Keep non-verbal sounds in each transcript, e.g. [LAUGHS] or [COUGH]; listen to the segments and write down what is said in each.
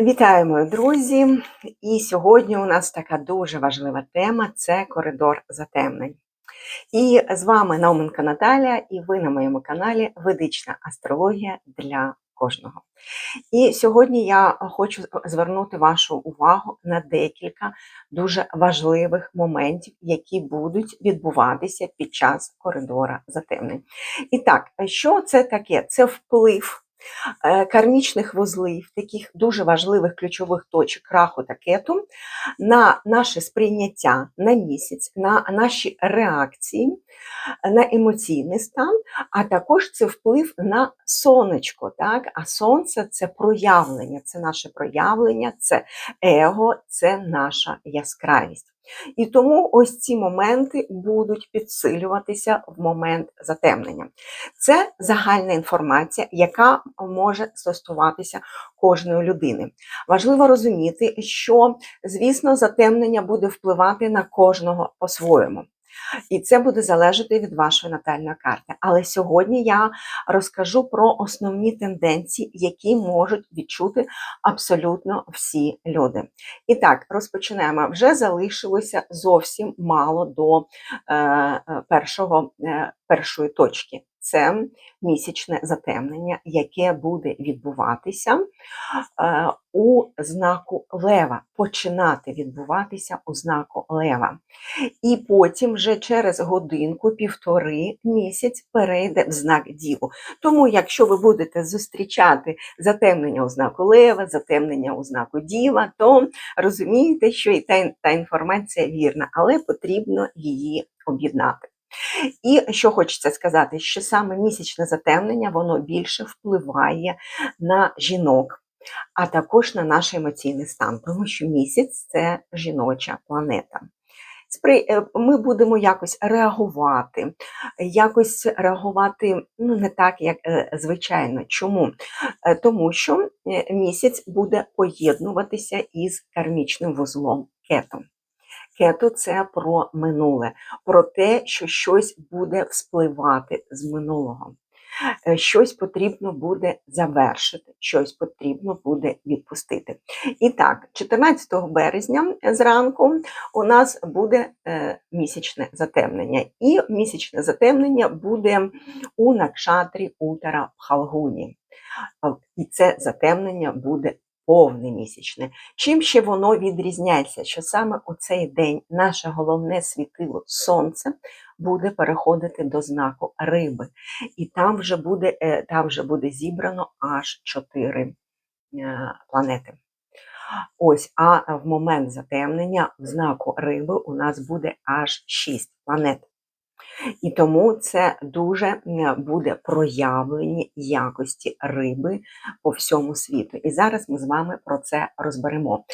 Вітаємо, друзі! І сьогодні у нас така дуже важлива тема це коридор затемнень. І з вами Науменка Наталія, і ви на моєму каналі Ведична астрологія для кожного. І сьогодні я хочу звернути вашу увагу на декілька дуже важливих моментів, які будуть відбуватися під час коридора затемнень. І так, що це таке? Це вплив. Е, кармічних вузлів, таких дуже важливих ключових точок раху та кету, на наше сприйняття на місяць, на наші реакції, на емоційний стан, а також це вплив на сонечко. Так? А сонце це проявлення, це наше проявлення, це его, це наша яскравість. І тому ось ці моменти будуть підсилюватися в момент затемнення. Це загальна інформація, яка може стосуватися кожної людини. Важливо розуміти, що, звісно, затемнення буде впливати на кожного по-своєму. І це буде залежати від вашої натальної карти. Але сьогодні я розкажу про основні тенденції, які можуть відчути абсолютно всі люди. І так, розпочинаємо. Вже залишилося зовсім мало до е, е першого, е, першої точки це місячне затемнення, яке буде відбуватися е, у знаку Лева, починати відбуватися у знаку Лева. І потім вже через годинку-півтори місяць перейде в знак Діву. Тому, якщо ви будете зустрічати затемнення у знаку Лева, затемнення у знаку Діва, то розумієте, що і та, та інформація вірна, але потрібно її об'єднати. І що хочеться сказати, що саме місячне затемнення воно більше впливає на жінок, а також на наш емоційний стан, тому що місяць це жіноча планета. Е, ми будемо якось реагувати, якось реагувати ну, не так, як е, звичайно. Чому? Е, тому що місяць буде поєднуватися із кармічним вузлом кетом. Кету це про минуле, про те, що щось буде вспливати з минулого. Е, щось потрібно буде завершити, щось потрібно буде відпустити. І так, 14 березня зранку у нас буде е, місячне затемнення. І місячне затемнення буде у накшатрі утара в Халгуні. І це затемнення буде повне місячне. Чим ще воно відрізняється? Що саме у цей день наше головне світило сонце буде переходити до знаку риби, і там вже буде, е, там вже буде зібрано аж чотири е, планети. Ось, а в момент затемнення в знаку риби у нас буде аж шість планет. І тому це дуже буде проявлені якості риби по всьому світу. І зараз ми з вами про це розберемо.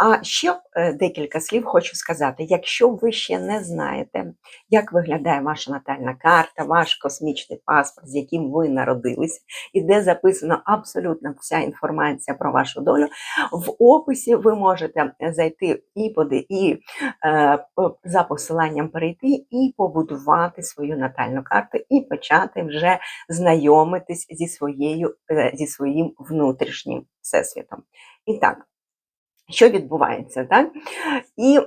А ще е, декілька слів хочу сказати: якщо ви ще не знаєте, як виглядає ваша натальна карта, ваш космічний паспорт, з яким ви народились, і де записана абсолютно вся інформація про вашу долю, в описі ви можете зайти і поди, і е, за посиланням перейти і побудувати свою натальну карту і почати вже знайомитись зі своєю, е, зі своїм внутрішнім всесвітом. І так. Що відбувається, так? І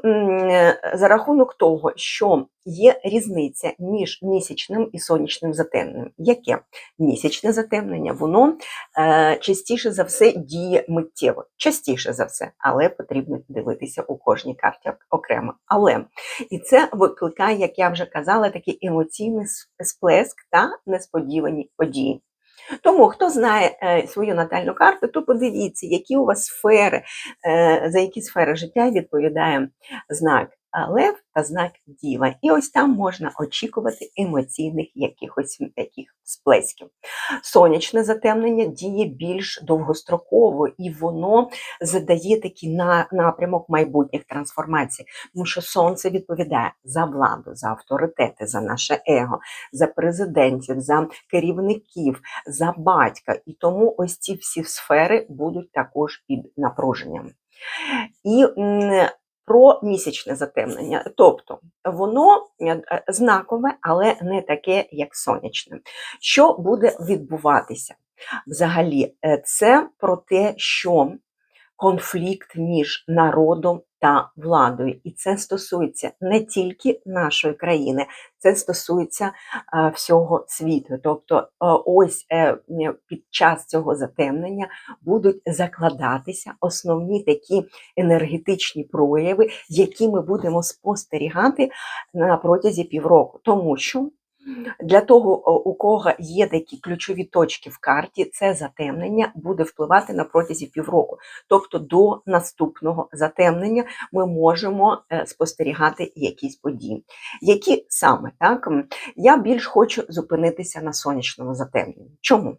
за рахунок того, що є різниця між місячним і сонячним затемненням. Яке місячне затемнення? Воно е, частіше за все діє миттєво, частіше за все, але потрібно дивитися у кожній карті окремо. Але і це викликає, як я вже казала, такий емоційний сплеск та несподівані події. Тому, хто знає е, свою натальну карту, то подивіться, які у вас сфери, е, за які сфери життя відповідає знак Лев та знак Діва. І ось там можна очікувати емоційних якихось таких сплесків. Сонячне затемнення діє більш довгостроково, і воно задає такий напрямок майбутніх трансформацій, тому що сонце відповідає за владу, за авторитети, за наше его, за президентів, за керівників, за батька. І тому ось ці всі сфери будуть також під напруженням. І про місячне затемнення. Тобто воно е, знакове, але не таке, як сонячне. Що буде відбуватися? Взагалі, е, це про те, що конфлікт між народом та владою. І це стосується не тільки нашої країни, це стосується е, всього світу. Тобто, е, ось е, під час цього затемнення будуть закладатися основні такі енергетичні прояви, які ми будемо спостерігати на протязі півроку, тому що. Для того, у кого є такі ключові точки в карті, це затемнення буде впливати на протязі півроку. Тобто до наступного затемнення ми можемо е, спостерігати якісь події. Які саме так? Я більш хочу зупинитися на сонячному затемненні. Чому?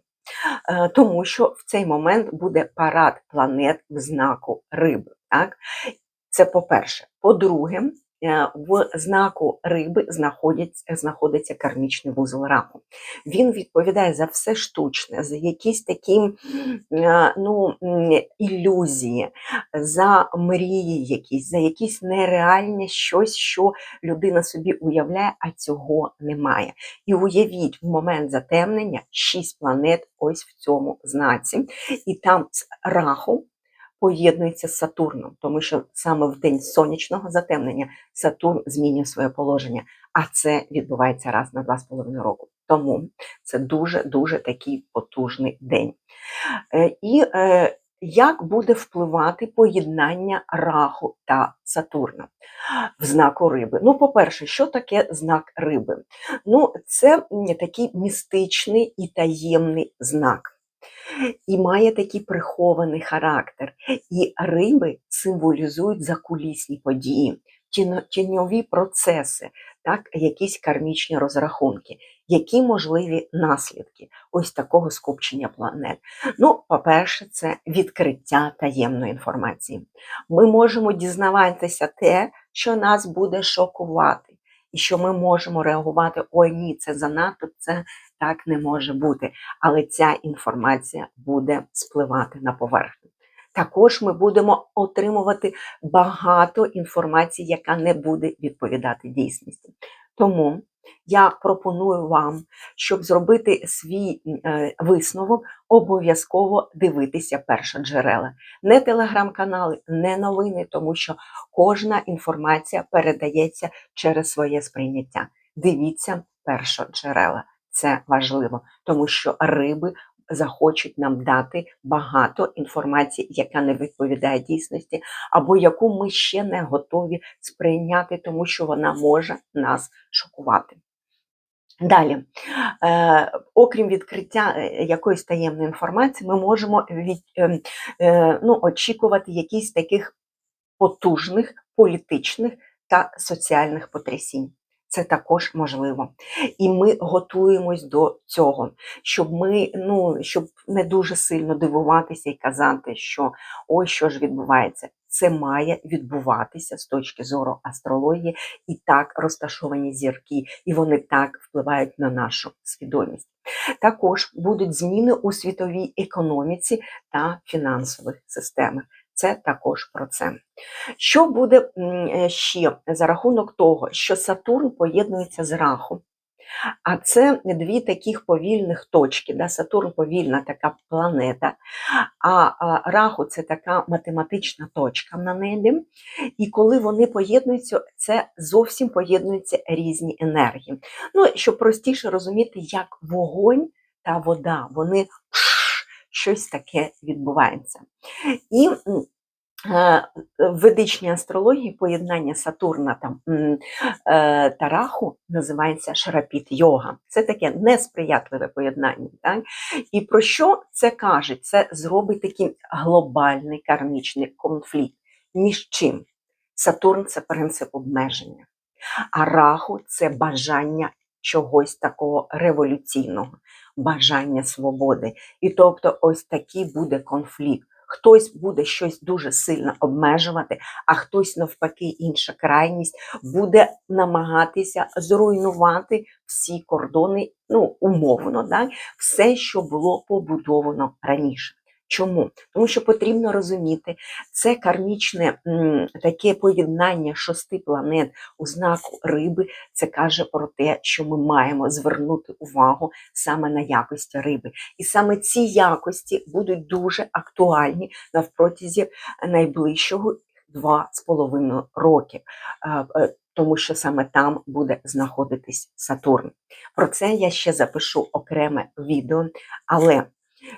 Е, тому що в цей момент буде парад планет в знаку риби. Так? Це по-перше. По-друге, в знаку риби знаходиться кармічний вузол раку. Він відповідає за все штучне, за якісь такі е, ну, ілюзії, за мрії, якісь, за якісь нереальне щось, що людина собі уявляє, а цього немає. І уявіть, в момент затемнення шість планет ось в цьому знаці, і там з раху поєднується з Сатурном, тому що саме в день сонячного затемнення Сатурн змінює своє положення, а це відбувається раз на два з половиною року. Тому це дуже-дуже такий потужний день. Е, і е, як буде впливати поєднання раху та Сатурна в знаку риби? Ну, по-перше, що таке знак риби? Ну, це такий містичний і таємний знак і має такий прихований характер. І риби символізують закулісні події, тіньові процеси, так, якісь кармічні розрахунки, які можливі наслідки ось такого скупчення планет. Ну, по-перше, це відкриття таємної інформації. Ми можемо дізнаватися те, що нас буде шокувати. І що ми можемо реагувати: ой, ні, це занадто, це так не може бути. Але ця інформація буде спливати на поверхню. Також ми будемо отримувати багато інформації, яка не буде відповідати дійсності. Тому я пропоную вам, щоб зробити свій е, висновок, обов'язково дивитися першоджерела. Не телеграм-канали, не новини, тому що кожна інформація передається через своє сприйняття. Дивіться першоджерела. Це важливо, тому що риби захочуть нам дати багато інформації, яка не відповідає дійсності, або яку ми ще не готові сприйняти, тому що вона може нас шокувати. Далі, е, окрім відкриття е, якоїсь таємної інформації, ми можемо від, е, е, ну, очікувати якісь таких потужних політичних та соціальних потрясінь. Це також можливо. І ми готуємось до цього, щоб ми ну, щоб не дуже сильно дивуватися і казати, що ось що ж відбувається. Це має відбуватися з точки зору астрології, і так розташовані зірки, і вони так впливають на нашу свідомість. Також будуть зміни у світовій економіці та фінансових системах. Це також про це. Що буде е, ще за рахунок того, що Сатурн поєднується з Рахом? А це дві таких повільних точки. Да? Сатурн повільна така планета, а Раху це така математична точка на небі. І коли вони поєднуються, це зовсім поєднуються різні енергії. Ну, Щоб простіше розуміти, як вогонь та вода, вони щось таке відбувається. І е, в ведичній астрології поєднання Сатурна там, е, та Раху називається шарапіт йога. Це таке несприятливе поєднання. Так? І про що це каже? Це зробить такий глобальний кармічний конфлікт. Між чим? Сатурн це принцип обмеження, а Раху це бажання чогось такого революційного, бажання свободи. І тобто, ось такий буде конфлікт. Хтось буде щось дуже сильно обмежувати, а хтось, навпаки, інша крайність буде намагатися зруйнувати всі кордони, ну, умовно, да? все, що було побудовано раніше. Чому? Тому що потрібно розуміти, це кармічне таке поєднання шести планет у знаку риби. Це каже про те, що ми маємо звернути увагу саме на якості риби. І саме ці якості будуть дуже актуальні навпротязі найближчого два з половиною роки. Е, Тому що саме там буде знаходитись Сатурн. Про це я ще запишу окреме відео. Але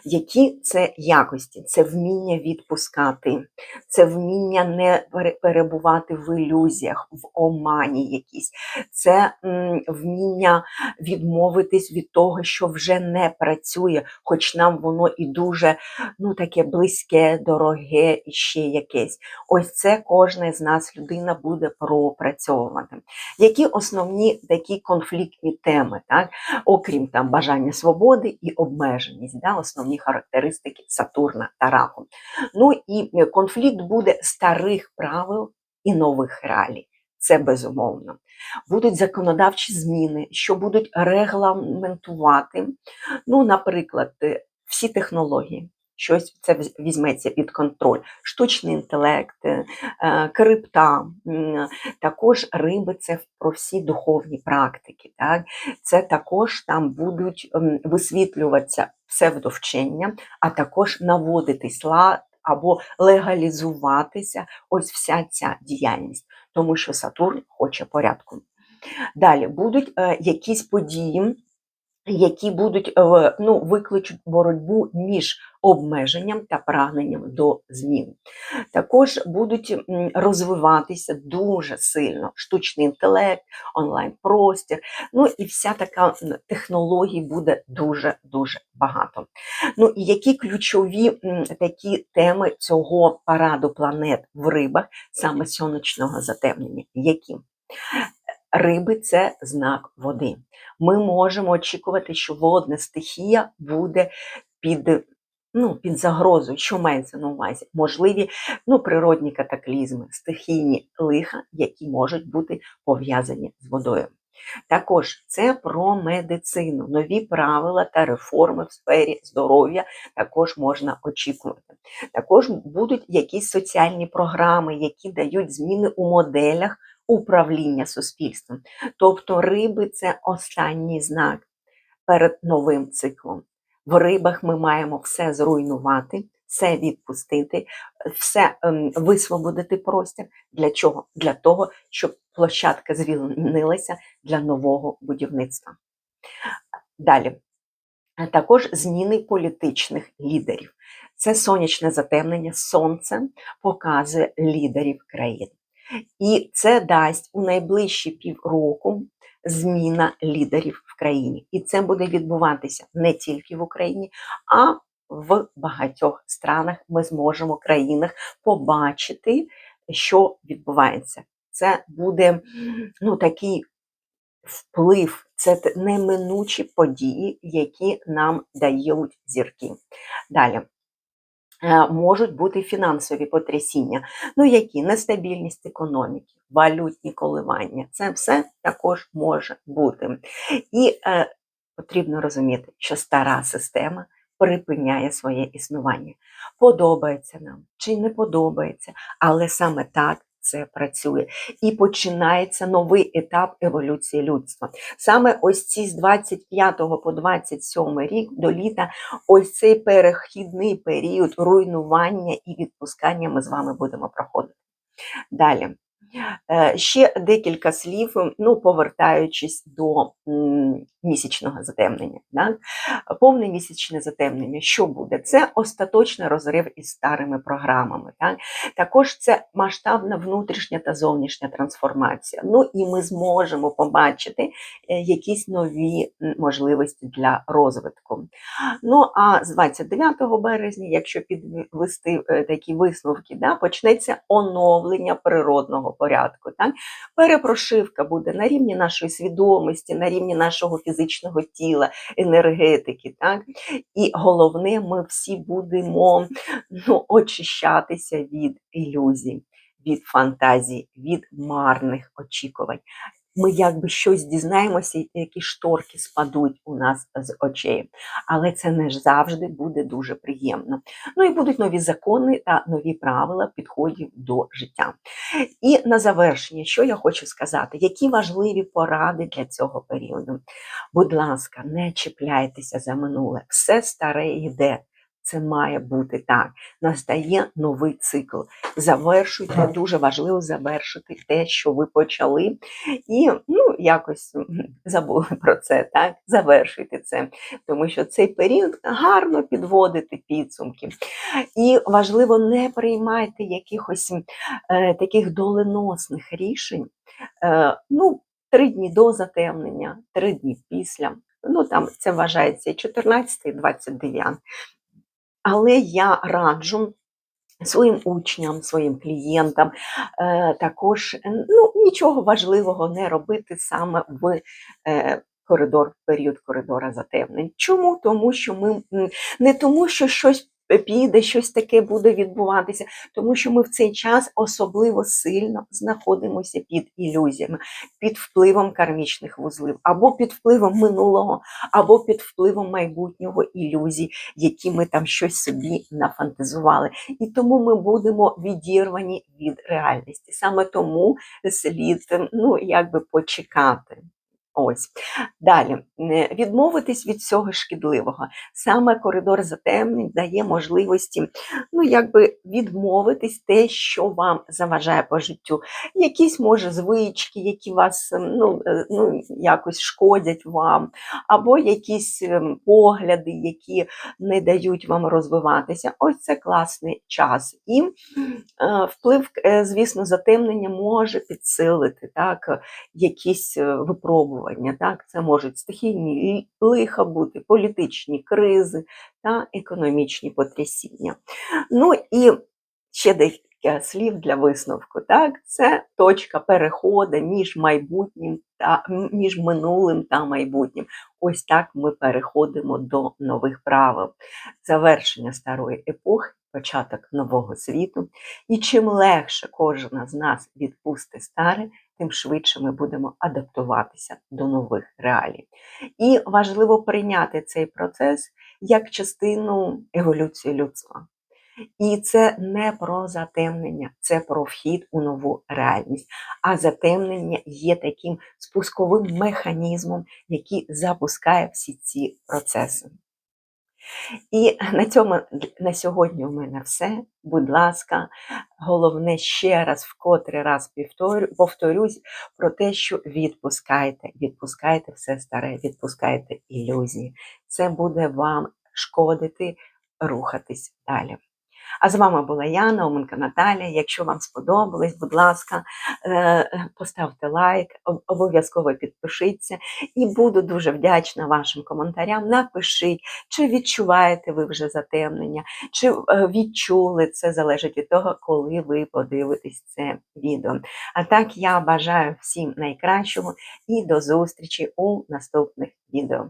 які це якості? Це вміння відпускати, це вміння не перебувати в ілюзіях, в омані якісь, це вміння відмовитись від того, що вже не працює, хоч нам воно і дуже ну, таке близьке, дороге і ще якесь. Ось це кожна з нас людина буде пропрацьовувати. Які основні такі конфліктні теми, так? окрім там бажання свободи і обмеженість, да? Основні характеристики Сатурна та Раху. Ну і е, конфлікт буде старих правил і нових реалій. Це безумовно. Будуть законодавчі зміни, що будуть регламентувати, ну, наприклад, е, всі технології. Щось це візьметься під контроль. Штучний інтелект, е, крипта, також риби це про всі духовні практики. Так? Це також там будуть висвітлюватися псевдовчення, а також наводитись лад або легалізуватися ось вся ця діяльність, тому що Сатурн хоче порядку. Далі будуть е, якісь події, які будуть е, ну, викличуть боротьбу між обмеженням та прагненням до змін. Також будуть розвиватися дуже сильно штучний інтелект, онлайн-простір. Ну і вся така технологій буде дуже дуже багато. Ну і які ключові такі теми цього параду планет в рибах, саме сонячного затемнення? Які? Риби це знак води. Ми можемо очікувати, що водна стихія буде під, ну, під загрозою. Що мається на увазі? Можливі ну, природні катаклізми, стихійні лиха, які можуть бути пов'язані з водою. Також це про медицину, нові правила та реформи в сфері здоров'я також можна очікувати. Також будуть якісь соціальні програми, які дають зміни у моделях управління суспільством. Тобто риби це останній знак перед новим циклом. В рибах ми маємо все зруйнувати, все відпустити, все ем, висвободити простір. Для чого? Для того, щоб площадка звільнилася для нового будівництва. Далі. Також зміни політичних лідерів. Це сонячне затемнення, сонце показує лідерів країн. І це дасть у найближчі півроку зміна лідерів в країні. І це буде відбуватися не тільки в Україні, а в багатьох странах ми зможемо країнах побачити, що відбувається. Це буде ну, такий вплив, це неминучі події, які нам дають зірки. Далі. Е, Можуть бути фінансові потрясіння, ну які нестабільність економіки, валютні коливання. Це все також може бути. І е, потрібно розуміти, що стара система припиняє своє існування. Подобається нам чи не подобається, але саме так це працює. І починається новий етап еволюції людства. Саме ось ці з 25 по 27 рік до літа, ось цей перехідний період руйнування і відпускання ми з вами будемо проходити. Далі. Е, Ще декілька слів, ну, повертаючись до місячного затемнення. Так? Повне місячне затемнення, що буде? Це остаточний розрив із старими програмами. Так? Також це масштабна внутрішня та зовнішня трансформація. Ну і ми зможемо побачити е, якісь нові можливості для розвитку. Ну а з 29 березня, якщо підвести е, такі висновки, да, почнеться оновлення природного порядку. Так? Перепрошивка буде на рівні нашої свідомості, на рівні нашого фізичного тіла, енергетики. Так? І головне, ми всі будемо ну, очищатися від ілюзій, від фантазій, від марних очікувань. Ми якби щось дізнаємося, які шторки спадуть у нас з очей. Але це не завжди буде дуже приємно. Ну і будуть нові закони та нові правила підходів до життя. І на завершення, що я хочу сказати, які важливі поради для цього періоду. Будь ласка, не чіпляйтеся за минуле, все старе йде. Це має бути так. Настає новий цикл. Завершуйте, дуже важливо завершити те, що ви почали, і ну, якось забули [LAUGHS] про це, так? Завершуйте це, тому що цей період гарно підводити підсумки. І важливо, не приймайте якихось е, таких доленосних рішень. Е, ну, Три дні до затемнення, три дні після. Ну там це вважається 14 і 29. Але я раджу своїм учням, своїм клієнтам е, також е, ну, нічого важливого не робити саме в е, коридор, період коридора затемнень. Чому? Тому що ми не тому, що щось піде, щось таке буде відбуватися, тому що ми в цей час особливо сильно знаходимося під ілюзіями, під впливом кармічних вузлів, або під впливом минулого, або під впливом майбутнього ілюзій, які ми там щось собі нафантазували. І тому ми будемо відірвані від реальності. Саме тому слід ну, якби почекати. Ось далі відмовитись від всього шкідливого. Саме коридор затемнень дає можливості, ну якби відмовитись те, що вам заважає по життю. Якісь, може, звички, які вас ну, е, ну, якось шкодять вам, або якісь ем, погляди, які не дають вам розвиватися. Ось це класний час. І е, вплив, е, звісно, затемнення може підсилити так, якісь е, випробування випробування. Так? Це можуть стихійні лиха бути, політичні кризи та економічні потрясіння. Ну і ще декілька слів для висновку. Так? Це точка переходу між майбутнім та між минулим та майбутнім. Ось так ми переходимо до нових правил, завершення старої епохи. Початок нового світу, і чим легше кожна з нас відпустить старе, тим швидше ми будемо адаптуватися до нових реалій. І важливо прийняти цей процес як частину еволюції людства. І це не про затемнення, це про вхід у нову реальність. А затемнення є таким спусковим механізмом, який запускає всі ці процеси. І на цьому на сьогодні у мене все. Будь ласка, головне ще раз, вкотре раз повторюсь про те, що відпускайте, відпускайте все старе, відпускайте ілюзії. Це буде вам шкодити, рухатись далі. А з вами була я, Науменка Наталія. Якщо вам сподобалось, будь ласка, е, поставте лайк, обов'язково підпишіться і буду дуже вдячна вашим коментарям. Напишіть, чи відчуваєте ви вже затемнення, чи е, відчули це залежить від того, коли ви подивитесь це відео. А так я бажаю всім найкращого і до зустрічі у наступних відео.